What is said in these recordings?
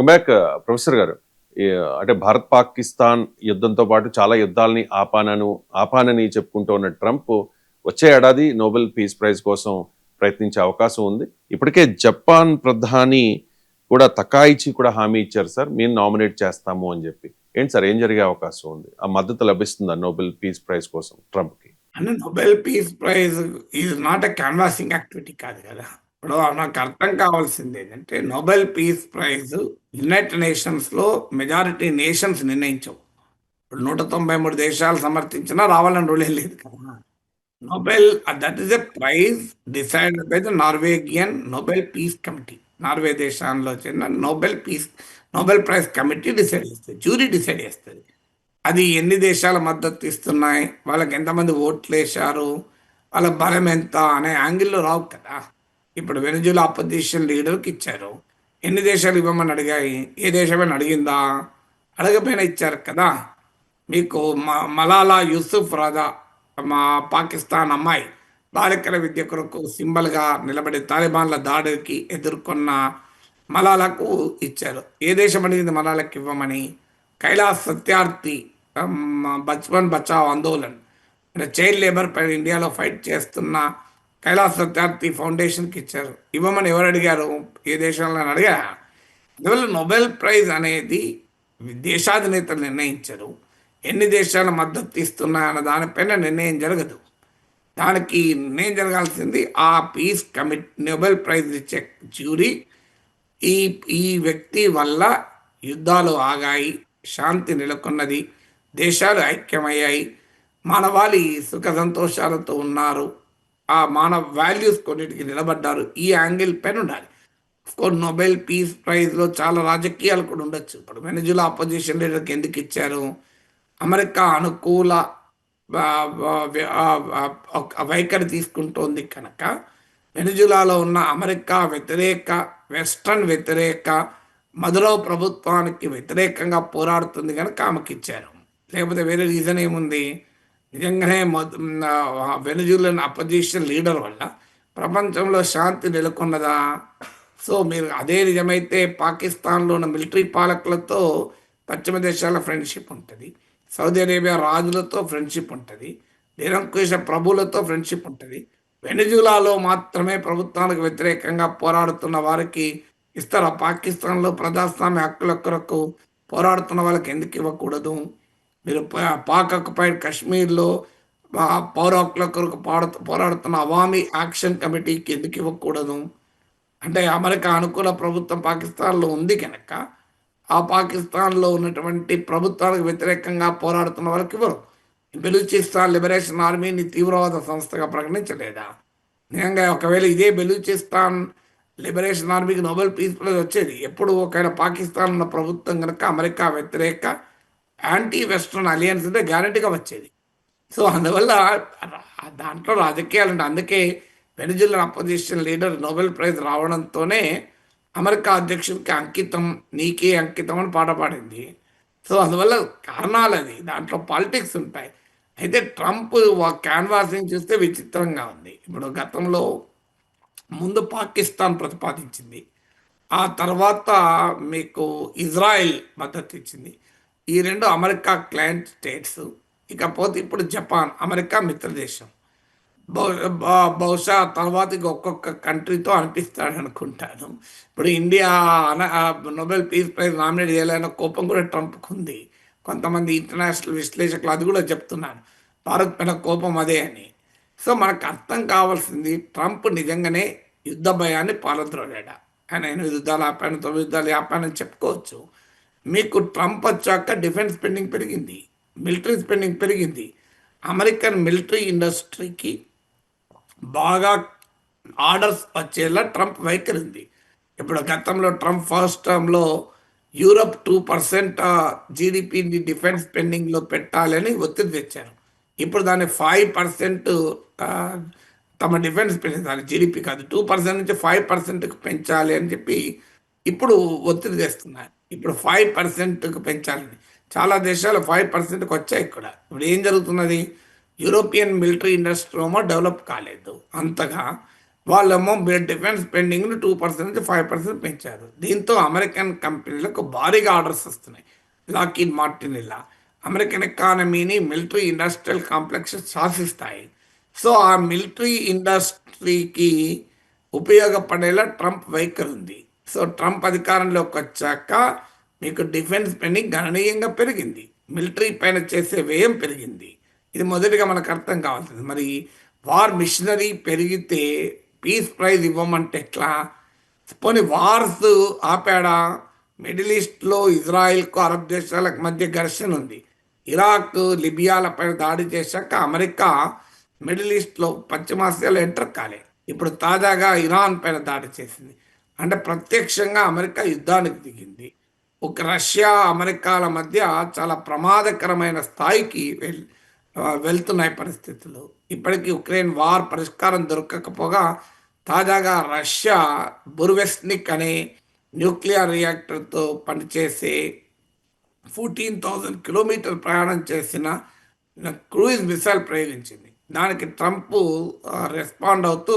Welcome back professor గారు. అంటే భారత్ పాకిస్తాన్ యుద్ధంతో పాటు చాలా యుద్ధాలని ఆపానను ఆపానని చెప్పుకుంటూ ఉన్న ట్రంప్ వచ్చే ఏడాది నోబెల్ పీస్ ప్రైజ్ కోసం ప్రయత్నించే అవకాశం ఉంది. ఇప్పటికే జపాన్ ప్రధాని కూడా తకాయిచి కూడా హామీ ఇచ్చారు సార్. మేము నామినేట్ చేస్తాము అని చెప్పి. ఏంటి సార్ ఏం జరిగే అవకాశం ఉంది? ఆ మద్దతు లభిస్తుందా నోబెల్ పీస్ ప్రైజ్ కోసం ట్రంప్కి? అంటే Nobel peace prize is not a canvassing activity కాదు కదా. ఇప్పుడు నాకు అర్థం కావాల్సింది ఏంటంటే నోబెల్ పీస్ ప్రైజ్ యునైటెడ్ నేషన్స్లో మెజారిటీ నేషన్స్ నిర్ణయించవు. ఇప్పుడు నూట తొంభై మూడు దేశాలు సమర్థించినా రావాలని రూల్ ఏం లేదు కదా. Nobel that is a prize decided by the Norwegian Nobel peace committee. Norway దేశంలో చెందిన Nobel peace Nobel prize committee decide చేస్తుంది జ్యూరీ డిసైడ్ చేస్తుంది. అది ఎన్ని దేశాల మద్దతు ఇస్తున్నాయి వాళ్ళకి ఎంతమంది ఓట్లు వేశారు వాళ్ళ బలం ఎంత అనే యాంగిల్లో రావు కదా. ఇప్పుడు వెనుజులా అపోజిషన్ లీడర్కి ఇచ్చారు. ఎన్ని దేశాలు ఇవ్వమని అడిగాయి? ఏ దేశమైనా అడిగిందా? అడగపోయినా ఇచ్చారు కదా. మీకు మ- మలాలా యూసుఫ్ రాజా మా పాకిస్తాన్ అమ్మాయి బాలికల విద్య కొరకు సింబల్గా నిలబడి తాలిబాన్ల దాడికి ఎదుర్కొన్న మలాలకు ఇచ్చారు. ఏ దేశం అడిగింది మలాలకు ఇవ్వమని? కైలాస్ సత్యార్థి బచ్పన్ బచావ్ ఆందోళన్. అంటే చైల్డ్ లేబర్ పై ఇండియాలో ఫైట్ చేస్తున్న కైలాస్ సత్యార్థి ఫౌండేషన్కి ఇచ్చారు. ఇవ్వమని ఎవరు అడిగారు? ఏ దేశంలో అడిగా అందువల్ల నోబెల్ ప్రైజ్ అనేది దేశాధినేతలు నిర్ణయించరు. ఎన్ని దేశాల మద్దతు ఇస్తున్నాయన్న దానిపైన నిర్ణయం జరగదు. దానికి నిర్ణయం జరగాల్సింది ఆ పీస్ కమిట్ నోబెల్ ప్రైజ్ ఇచ్చే జ్యూరీ ఈ ఈ వ్యక్తి వల్ల యుద్ధాలు ఆగాయి శాంతి నెలకొన్నది దేశాలు ఐక్యమయ్యాయి మానవాళి సుఖ సంతోషాలతో ఉన్నారు. ఆ మానవ వాల్యూస్ కొన్నిటికి నిలబడ్డారు. ఈ యాంగిల్ పైన ఉండాలి. కోర్స్ నోబెల్ పీస్ ప్రైజ్లో చాలా రాజకీయాలు కూడా ఉండొచ్చు. ఇప్పుడు వెనజులా అపోజిషన్ లీడర్కి ఎందుకు ఇచ్చారు? అమెరికా అనుకూల వైఖరి తీసుకుంటోంది కనుక వెనజులాలో ఉన్న అమెరికా వ్యతిరేక వెస్ట్రన్ వ్యతిరేక మధురో ప్రభుత్వానికి వ్యతిరేకంగా పోరాడుతుంది కనుక ఆమెకి ఇచ్చారు లేకపోతే వేరే రీజన్ ఏముంది? నిజంగానే వెనుజులన్ అపోజిషన్ లీడర్ వల్ల ప్రపంచంలో శాంతి నెలకొన్నదా? సో మీరు అదే నిజమైతే పాకిస్తాన్లో ఉన్న మిలిటరీ పాలకులతో పశ్చిమ దేశాల ఫ్రెండ్షిప్ ఉంటుంది. సౌదీ అరేబియా రాజులతో ఫ్రెండ్షిప్ ఉంటుంది. నిరంకుశ ప్రభులతో ఫ్రెండ్షిప్ ఉంటుంది. వెనుజులాలో మాత్రమే ప్రభుత్వానికి వ్యతిరేకంగా పోరాడుతున్న వారికి ఇస్తారా? పాకిస్తాన్లో ప్రజాస్వామ్య హక్కుల కొరకు పోరాడుతున్న వాళ్ళకి ఎందుకు ఇవ్వకూడదు? మీరు పాక్ ఆక్యుపైడ్ కాశ్మీర్లో పౌర హక్కుల కొరకు పోరాడు పోరాడుతున్న అవామీ యాక్షన్ కమిటీకి ఎందుకు ఇవ్వకూడదు? అంటే అమెరికా అనుకూల ప్రభుత్వం పాకిస్తాన్లో ఉంది కనుక ఆ పాకిస్తాన్లో ఉన్నటువంటి ప్రభుత్వానికి వ్యతిరేకంగా పోరాడుతున్న వాళ్ళకి ఇవ్వరు. బెలూచిస్తాన్ లిబరేషన్ ఆర్మీని తీవ్రవాద సంస్థగా ప్రకటించలేదా? నిజంగా ఒకవేళ ఇదే బెలూచిస్తాన్ లిబరేషన్ ఆర్మీకి నోబెల్ పీస్ ప్రైజ్ వచ్చేది ఎప్పుడు ఒకవేళ పాకిస్తాన్ ఉన్న ప్రభుత్వం కనుక అమెరికా వ్యతిరేక యాంటీ వెస్ట్రన్ అలియన్స్ అంటే గ్యారంటీగా వచ్చేది. సో అందువల్ల దాంట్లో రాజకీయాలు అంటే అందుకే Venezuelan opposition leader Nobel prize రావడంతోనే అమెరికా అధ్యక్షుడికి అంకితం నీకే అంకితం అని పాట పాడింది. సో అందువల్ల కారణాలు అది. దాంట్లో పాలిటిక్స్ ఉంటాయి. అయితే ట్రంప్ క్యాన్వాసింగ్ చూస్తే విచిత్రంగా ఉంది. ఇప్పుడు గతంలో ముందు పాకిస్తాన్ ప్రతిపాదించింది. ఆ తర్వాత మీకు ఇజ్రాయెల్ మద్దతు ఇచ్చింది. ఈ రెండు అమెరికా క్లయింట్ స్టేట్స్ ఇకపోతే ఇప్పుడు జపాన్ అమెరికా మిత్రదేశం. బహు- బహుశా తర్వాత ఇక ఒక్కొక్క కంట్రీతో అనిపిస్తాడు అనుకుంటాను ఇప్పుడు India Nobel peace prize nominate చేయాలన్న కోపం కూడా ట్రంప్కి ఉంది కొంతమంది ఇంటర్నేషనల్ విశ్లేషకులు అది కూడా చెప్తున్నారు. భారత్ పైన కోపం అదే అని. సో మనకు అర్థం కావాల్సింది ట్రంప్ నిజంగానే యుద్ధ భయాన్ని పాలద్రోడా ఆయన ఎనిమిది యుద్ధాలు ఆపాను తొమ్మిది యుద్ధాలు ఆపానని చెప్పుకోవచ్చు. మీకు ట్రంప్ వచ్చాక డిఫెన్స్ స్పెండింగ్ పెరిగింది మిలిటరీ స్పెండింగ్ పెరిగింది. అమెరికన్ మిలిటరీ ఇండస్ట్రీకి బాగా ఆర్డర్స్ వచ్చేలా ట్రంప్ వైఖరి ఉంది ఇప్పుడు గతంలో ట్రంప్ ఫస్ట్ టర్మ్లో యూరప్ టూ పర్సెంట్ జీడిపిని డిఫెన్స్ స్పెండింగ్లో పెట్టాలని ఒత్తిడి తెచ్చారు. ఇప్పుడు దాన్ని ఫైవ్ పర్సెంట్ తమ డిఫెన్స్ స్పెండింగ్ దాని జీడిపి కాదు టూ పర్సెంట్ నుంచి ఫైవ్ పర్సెంట్కి పెంచాలి అని చెప్పి ఇప్పుడు ఒత్తిడి తెస్తున్నారు. ఇప్పుడు ఫైవ్ పర్సెంట్కి పెంచాలని చాలా దేశాలు ఫైవ్ పర్సెంట్కి వచ్చాయి ఇక్కడ. ఇప్పుడు ఏం జరుగుతున్నది? యూరోపియన్ మిలిటరీ ఇండస్ట్రీ ఏమో డెవలప్ కాలేదు. అంతగా వాళ్ళేమో డిఫెన్స్ స్పెండింగ్ను టూ పర్సెంట్ నుంచి ఫైవ్ పర్సెంట్ పెంచారు. దీంతో అమెరికన్ కంపెనీలకు భారీగా ఆర్డర్స్ వస్తున్నాయి. లాకిన్ మార్టిన్ ఇలా. అమెరికన్ ఎకానమీని మిలిటరీ ఇండస్ట్రియల్ కాంప్లెక్స్ శాసిస్తాయి. సో ఆ మిలిటరీ ఇండస్ట్రీకి ఉపయోగపడేలా ట్రంప్ వైఖరి ఉంది. సో ట్రంప్ అధికారంలోకి వచ్చాక మీకు డిఫెన్స్ స్పెండింగ్ గణనీయంగా పెరిగింది. మిలిటరీ పైన చేసే వ్యయం పెరిగింది. ఇది మొదటిగా మనకు అర్థం కావాల్సింది. మరి వార్ మిషనరీ పెరిగితే పీస్ ప్రైజ్ ఇవ్వమంటే ఎట్లా? పోనీ వార్స్ ఆపాడా? మిడిల్ ఈస్ట్లో ఇజ్రాయిల్కు అరబ్ దేశాలకు మధ్య ఘర్షణ ఉంది. ఇరాక్ లిబియాలపై దాడి చేశాక అమెరికా మిడిల్ ఈస్ట్లో పశ్చిమాసియాలో ఎంటర్ కాలే. ఇప్పుడు తాజాగా ఇరాన్ పైన దాడి చేసింది. అంటే ప్రత్యక్షంగా అమెరికా యుద్ధానికి దిగింది. ఒక రష్యా అమెరికాల మధ్య చాలా ప్రమాదకరమైన స్థాయికి వెల్ వెళ్తున్నాయి పరిస్థితులు. ఇప్పటికీ ఉక్రెయిన్ వార్ పరిష్కారం దొరకకపోగా తాజాగా రష్యా బుర్వెస్నిక్ అనే న్యూక్లియర్ రియాక్టర్తో పనిచేసే ఫోర్టీన్ థౌజండ్ కిలోమీటర్ ప్రయాణం చేసిన క్రూయిజ్ మిసైల్ ప్రయోగించింది. దానికి ట్రంప్ రెస్పాండ్ అవుతూ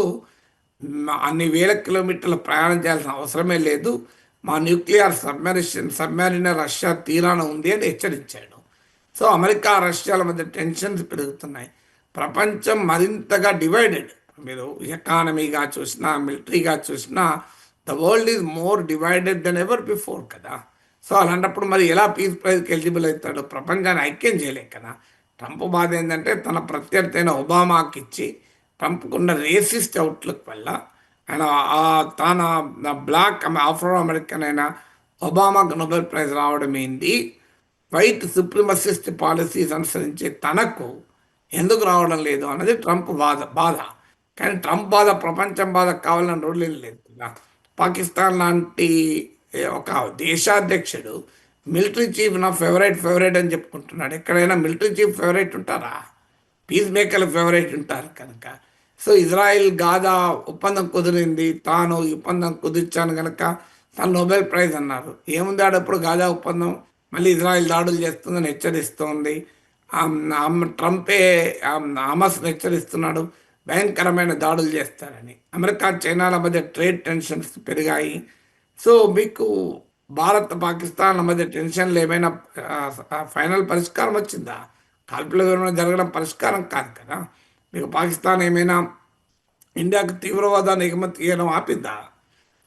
అన్ని వేల కిలోమీటర్లు ప్రయాణం చేయాల్సిన అవసరమే లేదు. మా న్యూక్లియర్ సబ్మెరిషన్ సబ్మెరీనర్ రష్యా తీరాన ఉంది అని హెచ్చరించాడు. సో అమెరికా రష్యాల మధ్య టెన్షన్స్ పెరుగుతున్నాయి. ప్రపంచం మరింతగా డివైడెడ్. మీరు ఎకానమీగా చూసినా మిలిటరీగా చూసినా the world is more divided than ever before కదా. సో అలాంటప్పుడు మరి ఎలా పీస్ ప్రైజ్కి ఎలిజిబుల్ అవుతాడు? ప్రపంచాన్ని ఐక్యం చేయలేం కదా. ట్రంప్ బాధ ఏంటంటే తన ప్రత్యర్థి అయిన ఒబామాకి ఇచ్చి ట్రంప్కున్న రేసిస్ట్ అవుట్లుక్ వల్ల ఆయన ఆ తన బ్లాక్ ఆఫ్రో అమెరికన్ అయిన ఒబామాకు నోబెల్ ప్రైజ్ రావడం ఏంటి వైట్ సుప్రిమసిస్ట్ పాలసీస్ అనుసరించే తనకు ఎందుకు రావడం లేదు అన్నది ట్రంప్ బాధ బాధ. కానీ ట్రంప్ బాధ ప్రపంచం బాధ కావాలని రోజులు లేదు పాకిస్తాన్ లాంటి ఒక దేశాధ్యక్షుడు మిలిటరీ చీఫ్ నా ఫేవరెట్ ఫేవరెట్ అని చెప్పుకుంటున్నాడు. ఎక్కడైనా మిలిటరీ చీఫ్ ఫేవరెట్ ఉంటారా? పీస్ మేకర్ల ఫేవరెట్ ఉంటారు కనుక. సో ఇజ్రాయిల్ గాజా ఒప్పందం కుదిరింది. తాను ఒప్పందం కుదిర్చాను కనుక తను నోబెల్ ప్రైజ్ అన్నారు. ఏముంది ఆడప్పుడు గాజా ఒప్పందం? మళ్ళీ ఇజ్రాయిల్ దాడులు చేస్తుందని హెచ్చరిస్తోంది. ట్రంపే హమస్ను హెచ్చరిస్తున్నాడు. భయంకరమైన దాడులు చేస్తారని. అమెరికా చైనాల మధ్య ట్రేడ్ టెన్షన్స్ పెరిగాయి. సో మీకు భారత్ పాకిస్తాన్ల మధ్య టెన్షన్లు ఏమైనా ఫైనల్ పరిష్కారం వచ్చిందా? కాల్పుల విరమణ జరగడం పరిష్కారం కాదు కదా. మీకు పాకిస్తాన్ ఏమైనా ఇండియాకు తీవ్రవాదాన్ని ఎగుమతి చేయడం ఆపిందా?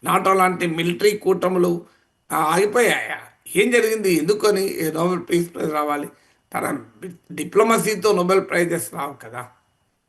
నాటో లాంటి మిలిటరీ కూటములు ఆగిపోయాయా? ఏం జరిగింది? ఎందుకని నోబెల్ పీస్ ప్రైజ్ రావాలి? తన డిప్లొమసీతో నోబెల్ ప్రైజెస్ రావు కదా.